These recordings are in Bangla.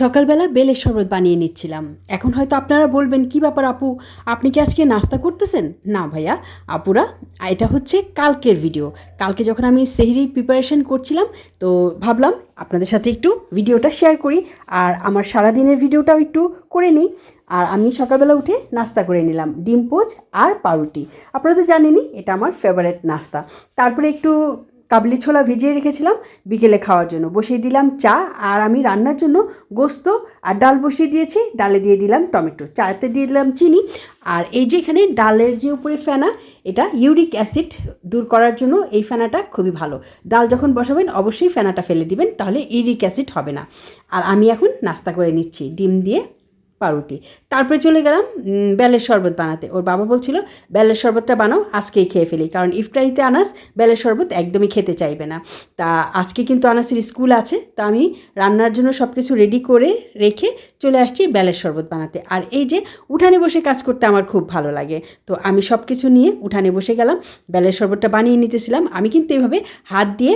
সকালবেলা বেলের শরবত বানিয়ে নিচ্ছিলাম। এখন হয়তো আপনারা বলবেন, কি ব্যাপার আপু? আপনি কি আজকে নাস্তা করতেছেন? না ভাইয়া, আপুরা, এটা হচ্ছে কালকের ভিডিও কালকে যখন আমি সেহরির প্রিপারেশন করছিলাম, তো ভাবলাম আপনাদের সাথে একটু ভিডিওটা শেয়ার করি আর আমার সারাদিনের ভিডিওটাও একটু করে নিই। আর আমি সকালবেলা উঠে নাস্তা করে নিলাম, ডিম পোচ আর পাউরুটি। আপনারা তো জানেনই, এটা আমার ফেভারেট নাস্তা। তারপরে একটু কাবলি ছোলা ভিজিয়ে রেখেছিলাম বিকেলে খাওয়ার জন্য। বসিয়ে দিলাম চা আর আমি রান্নার জন্য গোস্ত আর ডাল বসিয়ে দিয়েছি। ডালে দিয়ে দিলাম টমেটো, চাতে দিয়ে দিলাম চিনি আর এই যে এখানে ডালের যে উপরে ফেনা, এটা ইউরিক অ্যাসিড দূর করার জন্য এই ফেনাটা খুবই ভালো। ডাল যখন বসাবেন অবশ্যই ফেনাটা ফেলে দিবেন, তাহলে ইউরিক অ্যাসিড হবে না। আর আমি এখন নাস্তা করে নিচ্ছি। ডিম দিয়ে পাউরুটি। তারপরে চলে গেলাম বেলের শরবত বানাতে। ওর বাবা বলছিল, বেলের শরবতটা বানাও, আজকেই খেয়ে ফেলি। কারণ ইফতারিতে আনাস বেলের শরবত একদমই খেতে চাইবে না। তা আজকে কিন্তু আনাসের স্কুল আছে, তো আমি রান্নার জন্য সব কিছু রেডি করে রেখে চলে আসছি বেলের শরবত বানাতে। আর এই যে উঠানে বসে কাজ করতে আমার খুব ভালো লাগে। তো আমি সব কিছু নিয়ে উঠানে বসে গেলাম, বেলের শরবতটা বানিয়ে নিতেছিলাম। আমি কিন্তু এইভাবে হাত দিয়ে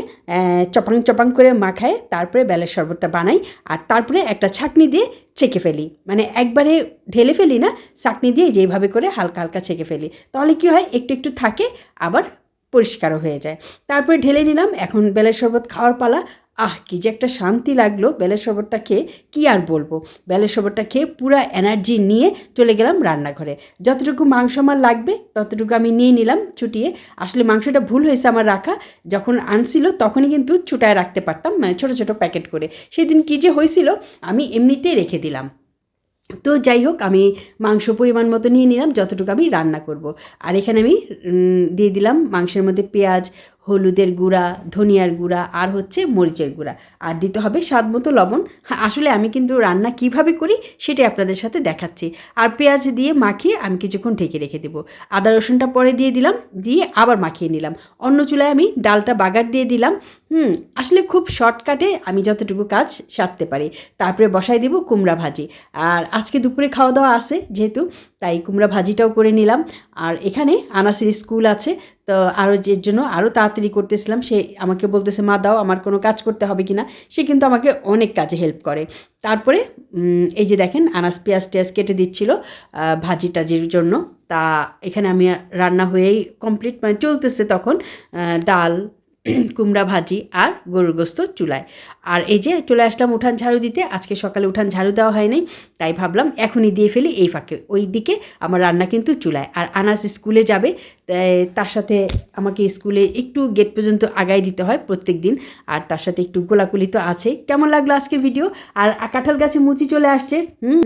চপাং চপাং করে মাখায়, তারপরে বেলের শরবতটা বানাই। আর তারপরে একটা ছাকনি দিয়ে ছেঁকে ফেলি। মানে একবারে ঢেলে ফেলি না চাকনি দিয়ে যেভাবে করে হালকা হালকা ছেঁকে ফেলি। তাহলে কি হয়? একটু একটু থাকে, আবার পরিষ্কারও হয়ে যায়। তারপরে ঢেলে নিলাম, এখন বেলের শরবত খাওয়ার পালা। আহ, কি যে একটা শান্তি লাগল বেলের শরবতটা খেয়ে, কী আর বলব? বেলের শরবতটা খেয়ে পুরা এনার্জি নিয়ে চলে গেলাম রান্নাঘরে। যতটুকু মাংস আমার লাগবে, ততটুকু আমি নিয়ে নিলাম ছুটিয়ে। আসলে মাংসটা ভুল হয়েছে আমার রাখা। যখন আনছিল তখনই কিন্তু ছুটায় রাখতে পারতাম মানে ছোটো ছোটো প্যাকেট করে। সেদিন কী যে হয়েছিল, আমি এমনিতেই রেখে দিলাম। তো যাই হোক, আমি মাংস পরিমাণ মতো নিয়ে নিলাম, যতটুকু আমি রান্না করব। আর এখানে আমি দিয়ে দিলাম মাংসের মধ্যে পেঁয়াজ হলুদের গুঁড়া, ধনিয়ার গুঁড়া আর হচ্ছে মরিচের গুঁড়া। আর দিতে হবে স্বাদ মতো লবণ। হ্যাঁ আসলে আমি কিন্তু রান্না কীভাবে করি সেটাই আপনাদের সাথে দেখাচ্ছি। আর পেঁয়াজ দিয়ে মাখিয়ে আমি কিছুক্ষণ ঢেকে রেখে দেবো। আদা রসুনটা পরে দিয়ে দিলাম, দিয়ে আবার মাখিয়ে নিলাম। অন্য চুলায় আমি ডালটা বাগার দিয়ে দিলাম। হুম, আসলে খুব শর্টকাটে আমি যতটুকু কাজ সারতে পারি। তারপরে বসাই দেবো কুমড়া ভাজি। আর আজকে দুপুরে খাওয়া দাওয়া আছে যেহেতু, তাই কুমড়া ভাজিটাও করে নিলাম। আর এখানে আনাসের স্কুল আছে তো আরও যে জন্য আরও তাড়াতাড়ি করতেছিলাম, সে আমাকে বলতেছে, মা, দাও, আমার কোনো কাজ করতে হবে কি না সে কিন্তু আমাকে অনেক কাজে হেল্প করে। তারপরে এই যে দেখেন আনাস পেঁয়াজ, টেয়াজ কেটে দিচ্ছিল ভাজি টাজির জন্য। তা এখানে আমি রান্না হয়েই কমপ্লিট মানে চলতেছে তখন ডাল কুমড়া ভাজি আর গরুর গোস্ত চুলায়। আর এই যে চলে আসলাম উঠান ঝাড়ু দিতে, আজকে সকালে উঠান ঝাড়ু দেওয়া হয়নি, তাই ভাবলাম এখনই দিয়ে ফেলি এই ফাঁকে। ওই দিকে আমার রান্না কিন্তু চুলায়। আর আনাস স্কুলে যাবে তার সাথে আমাকে স্কুলে একটু গেট পর্যন্ত আগায় দিতে হয় প্রত্যেক দিন আর তার সাথে একটু গোলাকুলি তো আছে কেমন লাগল আজকের ভিডিও আর কাঁঠাল গাছে মুচি চলে আসছে, হুম?